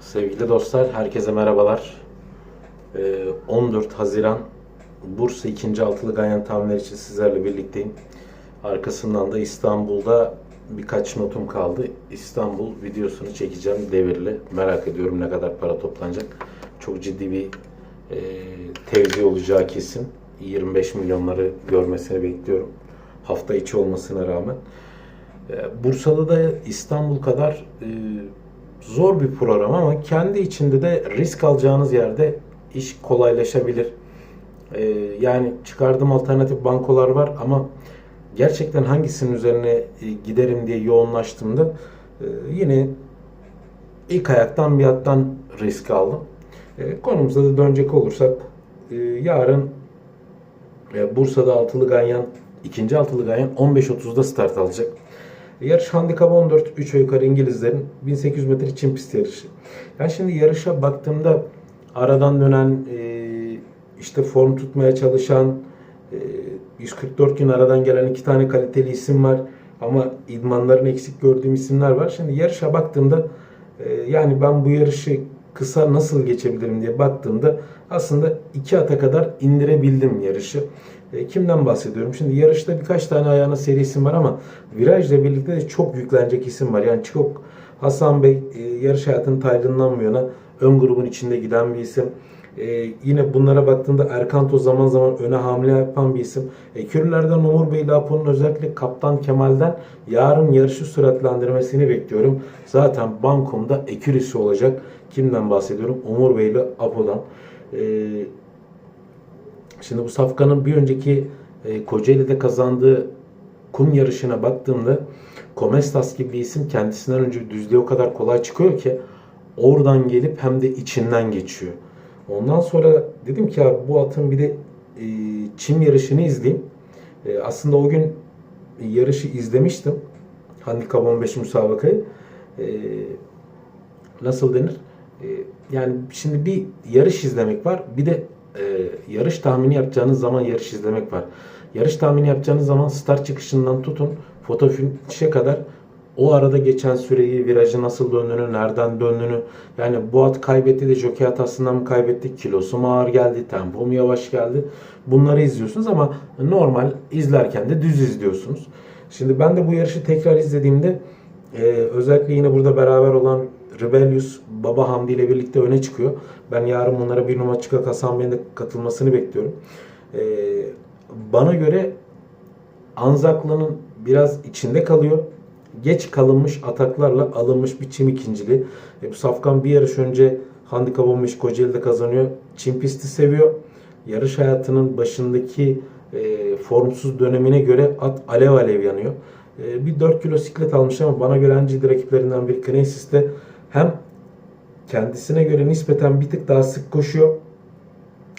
Sevgili dostlar, herkese merhabalar. Ee, 14 Haziran Bursa 2. Altılı Ganyan tahminleri için sizlerle birlikteyim. Arkasından da İstanbul'da birkaç notum kaldı. İstanbul videosunu çekeceğim devirli. Merak ediyorum ne kadar para toplanacak. Çok ciddi bir e, tevzi olacağı kesin. 25 milyonları görmesini bekliyorum. Hafta içi olmasına rağmen. Ee, Bursa'da da İstanbul kadar e, zor bir program ama kendi içinde de risk alacağınız yerde iş kolaylaşabilir. Ee, yani çıkardığım alternatif bankolar var ama gerçekten hangisinin üzerine e, giderim diye yoğunlaştığımda e, yine ilk ayaktan bir attan risk aldım. E, konumuza da dönecek olursak e, yarın e, Bursa'da altılı ganyan ikinci altılı ganyan 15.30'da start alacak. Yarış handikap 14, 3 ve yukarı İngilizlerin 1800 metre çim pist yarışı. Yani şimdi yarışa baktığımda aradan dönen, e, işte form tutmaya çalışan, e, 144 gün aradan gelen iki tane kaliteli isim var. Ama idmanların eksik gördüğüm isimler var. Şimdi yarışa baktığımda e, yani ben bu yarışı kısa nasıl geçebilirim diye baktığımda aslında iki ata kadar indirebildim yarışı. E, kimden bahsediyorum? Şimdi yarışta birkaç tane ayağına seri isim var ama virajla birlikte de çok yüklenecek isim var. Yani çok Hasan Bey e, yarış hayatının Tayland'dan bu yana ön grubun içinde giden bir isim. E, yine bunlara baktığında Erkanto zaman zaman öne hamle yapan bir isim. E, Kürlerden Umur Bey Lapo'nun özellikle Kaptan Kemal'den yarın yarışı süratlendirmesini bekliyorum. Zaten bankomda ekürisi olacak. Kimden bahsediyorum? Umur Bey ile Apo'dan. E, Şimdi bu Safkan'ın bir önceki e, Kocaeli'de kazandığı kum yarışına baktığımda Komestas gibi bir isim kendisinden önce düzlüğe o kadar kolay çıkıyor ki oradan gelip hem de içinden geçiyor. Ondan sonra dedim ki ya bu atın bir de e, çim yarışını izleyeyim. E, aslında o gün yarışı izlemiştim. Handikap 15 müsabakayı. E, nasıl denir? E, yani şimdi bir yarış izlemek var. Bir de e, yarış tahmini yapacağınız zaman yarış izlemek var. Yarış tahmini yapacağınız zaman start çıkışından tutun foto finişe kadar o arada geçen süreyi, virajı nasıl döndüğünü, nereden döndüğünü yani bu at kaybetti de jockey hatasından mı kaybetti, kilosu mu ağır geldi, tempo mu yavaş geldi bunları izliyorsunuz ama normal izlerken de düz izliyorsunuz. Şimdi ben de bu yarışı tekrar izlediğimde e, özellikle yine burada beraber olan Rebellious Baba Hamdi ile birlikte öne çıkıyor. Ben yarın bunlara bir numara çıkak Hasan Bey'in de katılmasını bekliyorum. E, bana göre Anzaklı'nın biraz içinde kalıyor. Geç kalınmış ataklarla alınmış bir çim ikinciliği. E, bu Safkan bir yarış önce handikap 15 Kocaeli'de kazanıyor. Çim pisti seviyor. Yarış hayatının başındaki e, formsuz dönemine göre at alev alev yanıyor. E, bir 4 kilo siklet almış ama bana göre en ciddi rakiplerinden biri Knesis de hem kendisine göre nispeten bir tık daha sık koşuyor.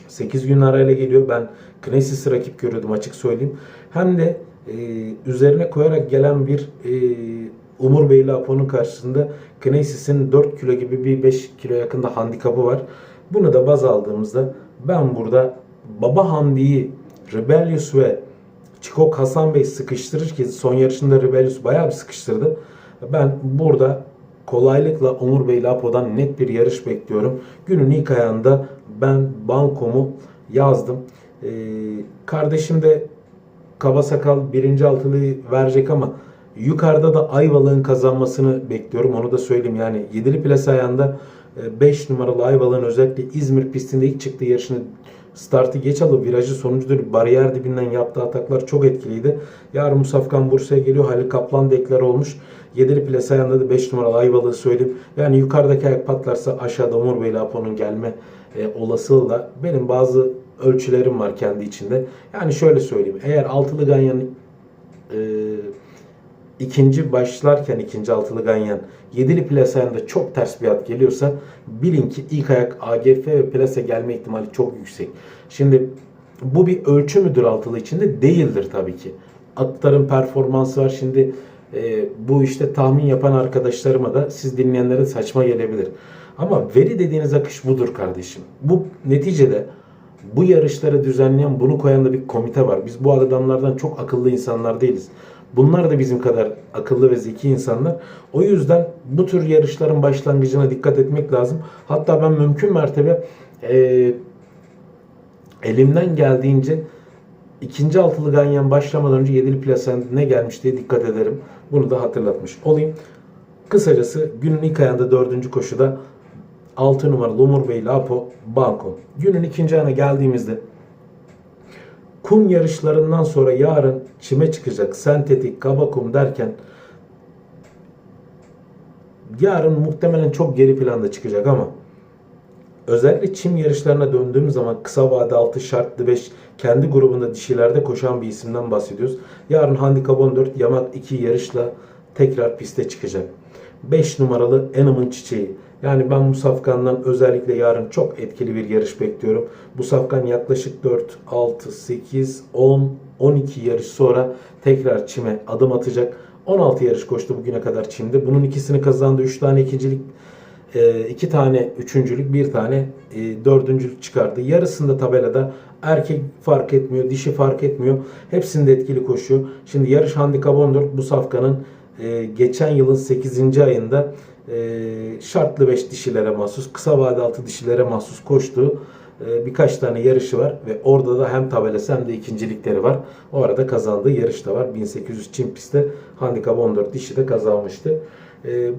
8 gün arayla geliyor. Ben Knesis'i rakip görüyordum açık söyleyeyim. Hem de e, üzerine koyarak gelen bir e, Umur Beyli Apo'nun karşısında Knesis'in 4 kilo gibi bir 5 kilo yakında handikapı var. Bunu da baz aldığımızda ben burada Baba Hamdi'yi Rebellious ve Çikok Hasan Bey sıkıştırır ki son yarışında Rebellious bayağı bir sıkıştırdı. Ben burada kolaylıkla Umur Bey Lapo'dan net bir yarış bekliyorum. Günün ilk ayağında ben bankomu yazdım. Ee, kardeşim de kaba sakal birinci altılıyı verecek ama yukarıda da Ayvalık'ın kazanmasını bekliyorum. Onu da söyleyeyim yani yedili plase ayağında 5 numaralı Ayvalık'ın özellikle İzmir pistinde ilk çıktığı yarışını startı geç alıp virajı sonucu dönüp bariyer dibinden yaptığı ataklar çok etkiliydi. Yarın Musafkan Bursa'ya geliyor. Halil Kaplan deklar olmuş. Yedili plase ayağında da 5 numaralı Ayvalık'ı söyleyeyim. Yani yukarıdaki ayak patlarsa aşağıda Umur Bey Apo'nun gelme e, olasılığı da benim bazı ölçülerim var kendi içinde. Yani şöyle söyleyeyim. Eğer altılı ganyanın e, ikinci başlarken ikinci altılı ganyan yedili plase ayağında çok ters bir at geliyorsa bilin ki ilk ayak AGF ve plase gelme ihtimali çok yüksek. Şimdi bu bir ölçü müdür altılı içinde? Değildir tabii ki. Atların performansı var. Şimdi e, bu işte tahmin yapan arkadaşlarıma da siz dinleyenlere saçma gelebilir. Ama veri dediğiniz akış budur kardeşim. Bu neticede bu yarışları düzenleyen, bunu koyan da bir komite var. Biz bu adamlardan çok akıllı insanlar değiliz. Bunlar da bizim kadar akıllı ve zeki insanlar. O yüzden bu tür yarışların başlangıcına dikkat etmek lazım. Hatta ben mümkün mertebe e, elimden geldiğince ikinci altılı ganyan başlamadan önce yedili plasen ne gelmiş diye dikkat ederim. Bunu da hatırlatmış olayım. Kısacası günün ilk ayında dördüncü koşuda 6 numaralı Umur Bey Lapo Banko. Günün ikinci ayına geldiğimizde kum yarışlarından sonra yarın çime çıkacak sentetik kaba kum derken yarın muhtemelen çok geri planda çıkacak ama özellikle çim yarışlarına döndüğüm zaman kısa vade 6 şartlı 5 kendi grubunda dişilerde koşan bir isimden bahsediyoruz. Yarın handikap 14 yamak 2 yarışla tekrar piste çıkacak. 5 numaralı Enam'ın çiçeği. Yani ben bu safkandan özellikle yarın çok etkili bir yarış bekliyorum. Bu safkan yaklaşık 4, 6, 8, 10, 12 yarış sonra tekrar çime adım atacak. 16 yarış koştu bugüne kadar çimde. Bunun ikisini kazandı. 3 tane ikincilik, 2 tane üçüncülük, 1 tane e, dördüncülük çıkardı. Yarısında tabelada erkek fark etmiyor, dişi fark etmiyor. Hepsinde etkili koşuyor. Şimdi yarış handikap 14 bu safkanın e, geçen yılın 8. ayında e, şartlı 5 dişilere mahsus, kısa vade altı dişilere mahsus koştuğu e, birkaç tane yarışı var ve orada da hem tabelası hem de ikincilikleri var. O arada kazandığı yarış da var. 1800 Çin pistte handikap 14 dişi de kazanmıştı. E,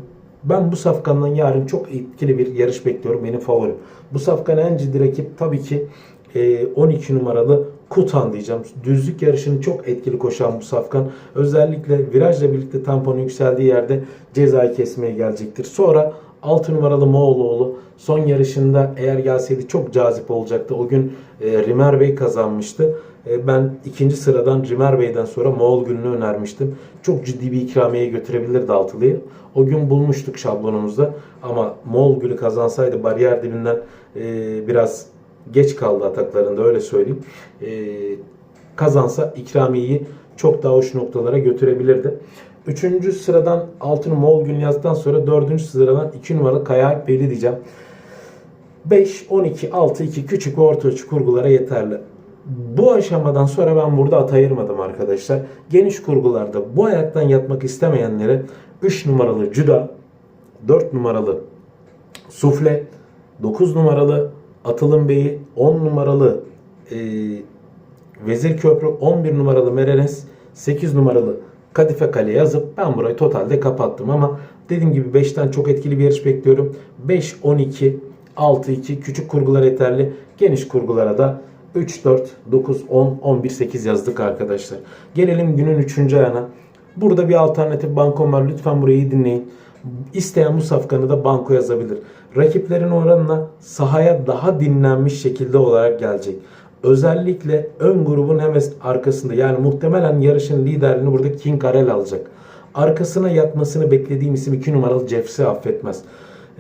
ben bu safkandan yarın çok etkili bir yarış bekliyorum. Benim favorim. Bu safkan en ciddi rakip tabii ki e, 12 numaralı Kutan diyeceğim. Düzlük yarışını çok etkili koşan bu safkan. Özellikle virajla birlikte tamponu yükseldiği yerde cezayı kesmeye gelecektir. Sonra 6 numaralı Moğoloğlu son yarışında eğer gelseydi çok cazip olacaktı. O gün e, Rimer Bey kazanmıştı. E, ben ikinci sıradan Rimer Bey'den sonra Moğol gününü önermiştim. Çok ciddi bir ikramiye götürebilirdi altılıyı. O gün bulmuştuk şablonumuzda. Ama Moğol günü kazansaydı bariyer dibinden e, biraz geç kaldı ataklarında öyle söyleyeyim. E, kazansa ikramiyeyi çok daha hoş noktalara götürebilirdi. Üçüncü sıradan altın Moğol günü yazdıktan sonra dördüncü sıradan iki numaralı Kaya Alpbeyli diyeceğim. 5, 12, 6, 2 küçük ve orta ölçü kurgulara yeterli. Bu aşamadan sonra ben burada at ayırmadım arkadaşlar. Geniş kurgularda bu ayaktan yatmak istemeyenlere 3 numaralı Cüda, 4 numaralı Sufle, 9 numaralı Atılım Bey'i, 10 numaralı e, Vezir Köprü, 11 numaralı Merenes, 8 numaralı Kadife Kale yazıp ben burayı totalde kapattım ama dediğim gibi 5'ten çok etkili bir yarış bekliyorum. 5, 12, 6, 2 küçük kurgular yeterli. Geniş kurgulara da 3, 4, 9, 10, 11, 8 yazdık arkadaşlar. Gelelim günün 3. ayağına. Burada bir alternatif bankom var. Lütfen burayı dinleyin. İsteyen bu safkanı da banko yazabilir. Rakiplerin oranına sahaya daha dinlenmiş şekilde olarak gelecek. Özellikle ön grubun hemen arkasında yani muhtemelen yarışın liderliğini burada King Arel alacak. Arkasına yatmasını beklediğim isim 2 numaralı Jeffs'i affetmez.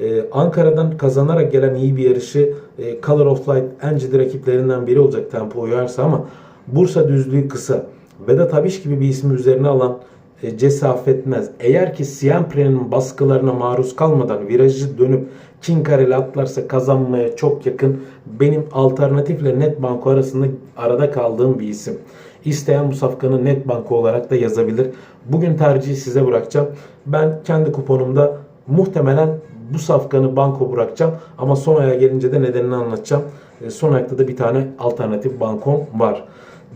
Ee, Ankara'dan kazanarak gelen iyi bir yarışı e, Color of Light en ciddi rakiplerinden biri olacak tempo uyarsa ama Bursa düzlüğü kısa. Vedat Abiş gibi bir ismi üzerine alan e, Cesi affetmez. Eğer ki Siempre'nin baskılarına maruz kalmadan virajı dönüp Kinkarel'e atlarsa kazanmaya çok yakın. Benim alternatifle Netbanko arasında arada kaldığım bir isim. İsteyen bu safkanı Netbanko olarak da yazabilir. Bugün tercihi size bırakacağım. Ben kendi kuponumda muhtemelen bu safkanı banko bırakacağım. Ama son aya gelince de nedenini anlatacağım. E, son ayakta da bir tane alternatif bankom var.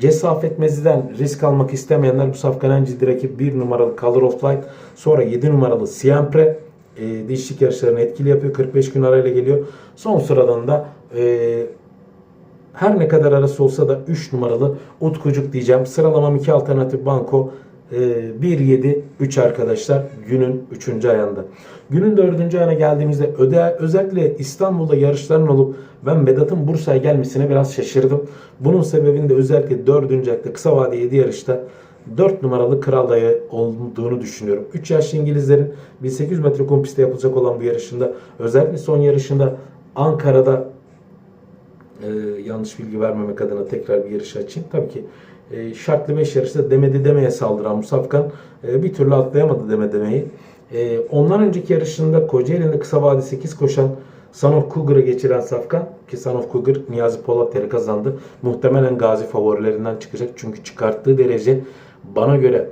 Cesafet Mezi'den risk almak istemeyenler bu safkanın ciddi rakip 1 numaralı Color of Light. Sonra 7 numaralı Siempre. E, dişlik yarışlarını etkili yapıyor. 45 gün arayla geliyor. Son sıradan da e, her ne kadar arası olsa da 3 numaralı Utkucuk diyeceğim. Sıralamam 2 alternatif banko. 1-7-3 arkadaşlar günün 3. ayında. Günün 4. ayına geldiğimizde öde, özellikle İstanbul'da yarışların olup ben Vedat'ın Bursa'ya gelmesine biraz şaşırdım. Bunun sebebinde özellikle 4. ayakta kısa vade 7 yarışta 4 numaralı Kral Dayı olduğunu düşünüyorum. 3 yaşlı İngilizlerin 1800 metre kum pistte yapılacak olan bu yarışında özellikle son yarışında Ankara'da e, yanlış bilgi vermemek adına tekrar bir yarış açayım. Tabii ki e, şartlı 5 yarışta demedi demeye saldıran Musafkan e, bir türlü atlayamadı deme demeyi. E, ondan önceki yarışında Kocaeli'nde kısa vade 8 koşan Sanof Cougar'ı geçiren Safkan ki Sanof Cougar Niyazi Polatter'i kazandı. Muhtemelen Gazi favorilerinden çıkacak. Çünkü çıkarttığı derece bana göre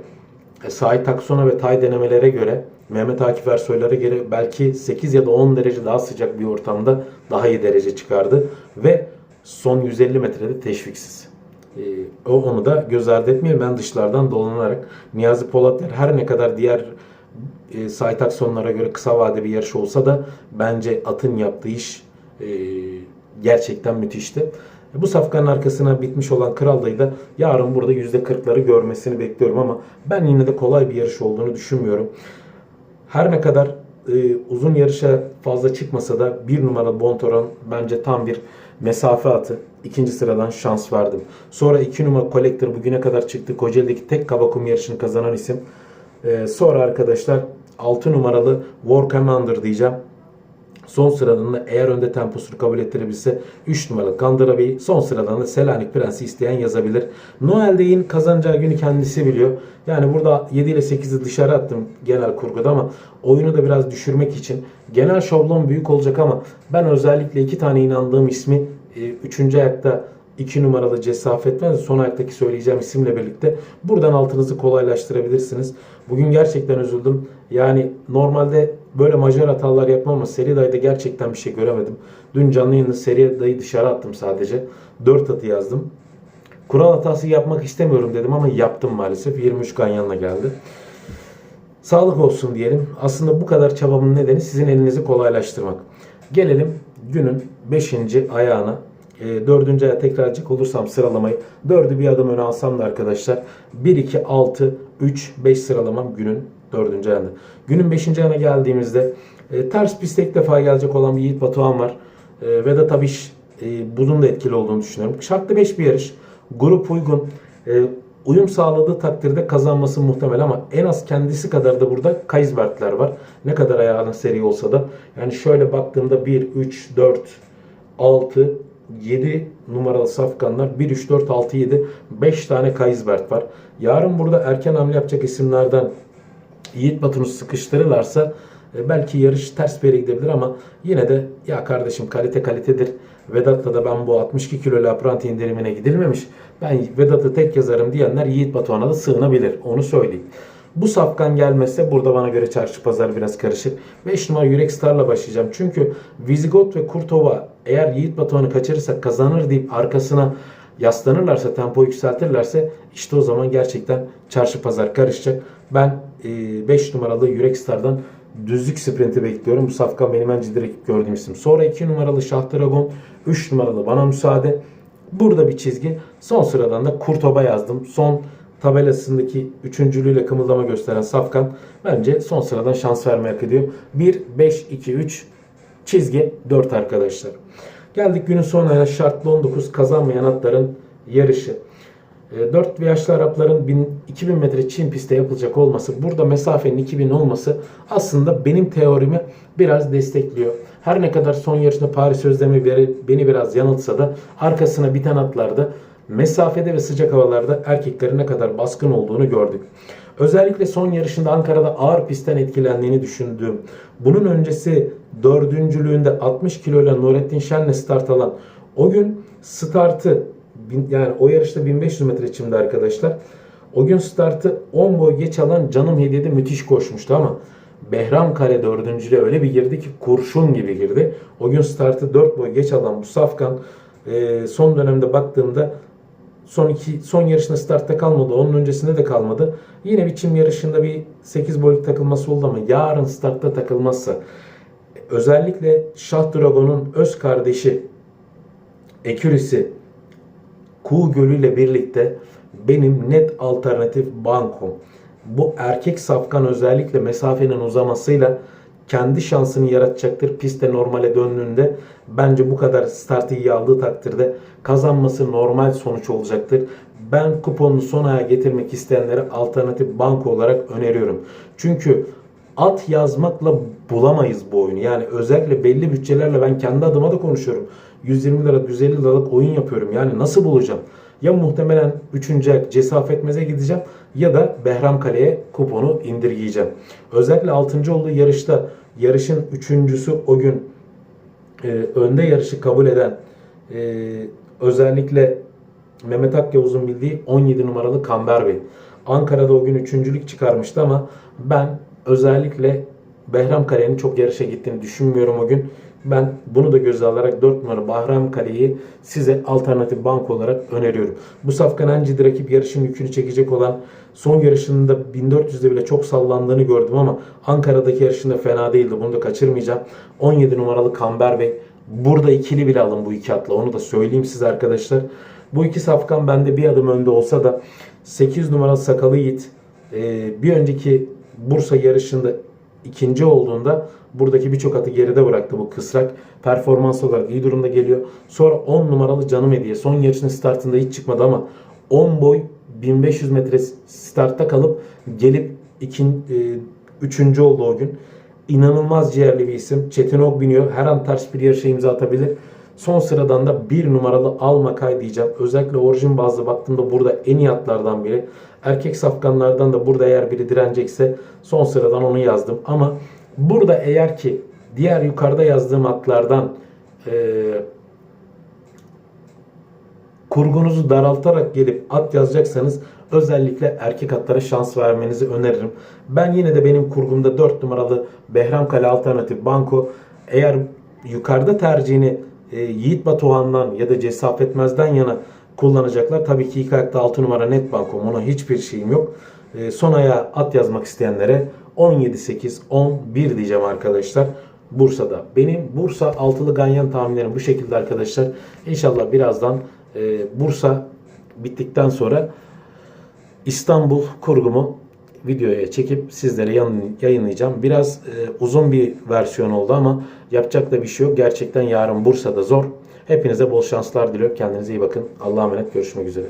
e, Sait Takson'a ve Tay denemelere göre Mehmet Akif Ersoylara göre belki 8 ya da 10 derece daha sıcak bir ortamda daha iyi derece çıkardı ve son 150 metrede teşviksiz. Ee, o onu da göz ardı etmeyelim. Ben dışlardan dolanarak Niyazi Polatlar her ne kadar diğer e, Sait Aksonlara göre kısa vade bir yarış olsa da bence atın yaptığı iş e, gerçekten müthişti. Bu safkanın arkasına bitmiş olan Kral Dayı da yarın burada %40'ları görmesini bekliyorum ama ben yine de kolay bir yarış olduğunu düşünmüyorum. Her ne kadar e, uzun yarışa fazla çıkmasa da bir numara Bontoron bence tam bir mesafe atı. İkinci sıradan şans verdim. Sonra iki numara Collector bugüne kadar çıktı. Kocaeli'deki tek kaba kum yarışını kazanan isim. E, sonra arkadaşlar 6 numaralı War Commander diyeceğim. Son sıradan da eğer önde temposunu kabul ettirebilse 3 numaralı Kandıra son sıradan da Selanik Prensi isteyen yazabilir. Noel Dey'in kazanacağı günü kendisi biliyor. Yani burada 7 ile 8'i dışarı attım genel kurguda ama oyunu da biraz düşürmek için genel şablon büyük olacak ama ben özellikle iki tane inandığım ismi 3. ayakta 2 numaralı Cesafetmez son ayaktaki söyleyeceğim isimle birlikte buradan altınızı kolaylaştırabilirsiniz. Bugün gerçekten üzüldüm. Yani normalde böyle majör hatalar yapmam ama seri dayıda gerçekten bir şey göremedim. Dün canlı yayında seri dayı dışarı attım sadece. 4 atı yazdım. Kural hatası yapmak istemiyorum dedim ama yaptım maalesef. 23 ganyanla geldi. Sağlık olsun diyelim. Aslında bu kadar çabamın nedeni sizin elinizi kolaylaştırmak. Gelelim günün 5. ayağına. E, dördüncü aya tekrar edecek olursam sıralamayı. Dördü bir adım öne alsam da arkadaşlar. 1, 2, 6, 3, 5 sıralamam günün dördüncü ayında. Günün 5. ayına geldiğimizde e, ters pistte ilk defa gelecek olan bir Yiğit Batuhan var. E, ve de tabii e, bunun da etkili olduğunu düşünüyorum. Şartlı 5 bir yarış. Grup uygun. E, uyum sağladığı takdirde kazanması muhtemel ama en az kendisi kadar da burada Kaysbertler var. Ne kadar ayağına seri olsa da. Yani şöyle baktığımda 1, 3, 4, 6, 7 numaralı safkanlar 1, 3, 4, 6, 7 5 tane Kaysbert var. Yarın burada erken hamle yapacak isimlerden Yiğit Batun'u sıkıştırırlarsa e, belki yarış ters bir yere gidebilir ama yine de ya kardeşim kalite kalitedir. Vedat'ta da ben bu 62 kilolu apranti indirimine gidilmemiş. Ben Vedat'ı tek yazarım diyenler Yiğit Batuhan'a da sığınabilir. Onu söyleyeyim. Bu safkan gelmezse burada bana göre çarşı pazar biraz karışır. 5 numara Yürek Star'la başlayacağım. Çünkü Vizigot ve Kurtova eğer Yiğit Batuhan'ı kaçırırsa kazanır deyip arkasına yaslanırlarsa, tempo yükseltirlerse işte o zaman gerçekten çarşı pazar karışacak. Ben 5 numaralı Yürek Star'dan düzlük sprinti bekliyorum. Bu safkan benim en ciddi rakip gördüğüm isim. Sonra 2 numaralı Şah Dragon, 3 numaralı Bana Müsaade. Burada bir çizgi. Son sıradan da Kurtoba yazdım. Son tabelasındaki üçüncülüğüyle kımıldama gösteren Safkan bence son sıradan şans vermeye hak ediyor. 1, 5, 2, 3 çizgi 4 arkadaşlar. Geldik günün sonuna şartlı 19 kazanmayan atların yarışı. 4 ve yaşlı Arapların 1000, 2000 metre Çin pistte yapılacak olması, burada mesafenin 2000 olması aslında benim teorimi biraz destekliyor. Her ne kadar son yarışında Paris Sözlemi beni biraz yanıltsa da arkasına biten atlarda mesafede ve sıcak havalarda erkeklerin ne kadar baskın olduğunu gördük. Özellikle son yarışında Ankara'da ağır pistten etkilendiğini düşündüğüm, bunun öncesi dördüncülüğünde 60 kiloyla Nurettin Şen'le start alan o gün startı yani o yarışta 1500 metre çimdi arkadaşlar. O gün startı 10 boy geç alan Canım Hediye'de müthiş koşmuştu ama Behram Kale dördüncüle öyle bir girdi ki kurşun gibi girdi. O gün startı 4 boy geç alan bu Safkan e, son dönemde baktığımda son iki son yarışında startta kalmadı. Onun öncesinde de kalmadı. Yine bir çim yarışında bir 8 boyluk takılması oldu ama yarın startta takılmazsa özellikle Şah Dragon'un öz kardeşi Ekürisi Kuğu Gölü ile birlikte benim net alternatif bankom. Bu erkek safkan özellikle mesafenin uzamasıyla kendi şansını yaratacaktır. Piste normale döndüğünde bence bu kadar startı iyi aldığı takdirde kazanması normal sonuç olacaktır. Ben kuponunu son getirmek isteyenlere alternatif banko olarak öneriyorum. Çünkü at yazmakla bulamayız bu oyunu. Yani özellikle belli bütçelerle ben kendi adıma da konuşuyorum. 120 lira 150 liralık oyun yapıyorum. Yani nasıl bulacağım? Ya muhtemelen 3. ayak Cesafetmez'e gideceğim ya da Behram Kale'ye kuponu indirgeyeceğim. Özellikle 6. olduğu yarışta yarışın üçüncüsü o gün e, önde yarışı kabul eden e, özellikle Mehmet Akyavuz'un bildiği 17 numaralı Kamber Bey. Ankara'da o gün üçüncülük çıkarmıştı ama ben özellikle Behram Kale'nin çok yarışa gittiğini düşünmüyorum o gün. Ben bunu da göze alarak 4 numara Bahram Kale'yi size alternatif bank olarak öneriyorum. Bu safkan en ciddi rakip yarışın yükünü çekecek olan son yarışında 1400'de bile çok sallandığını gördüm ama Ankara'daki yarışında fena değildi. Bunu da kaçırmayacağım. 17 numaralı Kamber Bey. Burada ikili bile alın bu iki atla. Onu da söyleyeyim size arkadaşlar. Bu iki safkan bende bir adım önde olsa da 8 numaralı Sakalı Yiğit bir önceki Bursa yarışında ikinci olduğunda buradaki birçok atı geride bıraktı bu kısrak. Performans olarak iyi durumda geliyor. Sonra 10 numaralı Canım Hediye. Son yarışın startında hiç çıkmadı ama 10 boy 1500 metre startta kalıp gelip ikin, e, üçüncü oldu o gün. İnanılmaz ciğerli bir isim. Çetin Ok biniyor. Her an ters bir yarışa imza atabilir. Son sıradan da bir numaralı Almakay diyeceğim. Özellikle orijin bazlı baktığımda burada en iyi atlardan biri. Erkek safkanlardan da burada eğer biri direnecekse son sıradan onu yazdım. Ama burada eğer ki diğer yukarıda yazdığım atlardan eee kurgunuzu daraltarak gelip at yazacaksanız özellikle erkek atlara şans vermenizi öneririm. Ben yine de benim kurgumda 4 numaralı Behram Kale Alternatif Banko eğer yukarıda tercihini e, Yiğit Batuhan'dan ya da Cesaf Etmez'den yana kullanacaklar. Tabii ki ilk ayakta 6 numara net banko. Ona hiçbir şeyim yok. E, son ayağa at yazmak isteyenlere 17-8, 11 diyeceğim arkadaşlar. Bursa'da. Benim Bursa altılı ganyan tahminlerim bu şekilde arkadaşlar. İnşallah birazdan e, Bursa bittikten sonra İstanbul kurgumu videoya çekip sizlere yayınlayacağım. Biraz e, uzun bir versiyon oldu ama yapacak da bir şey yok. Gerçekten yarın Bursa'da zor. Hepinize bol şanslar diliyorum. Kendinize iyi bakın. Allah'a emanet. Görüşmek üzere.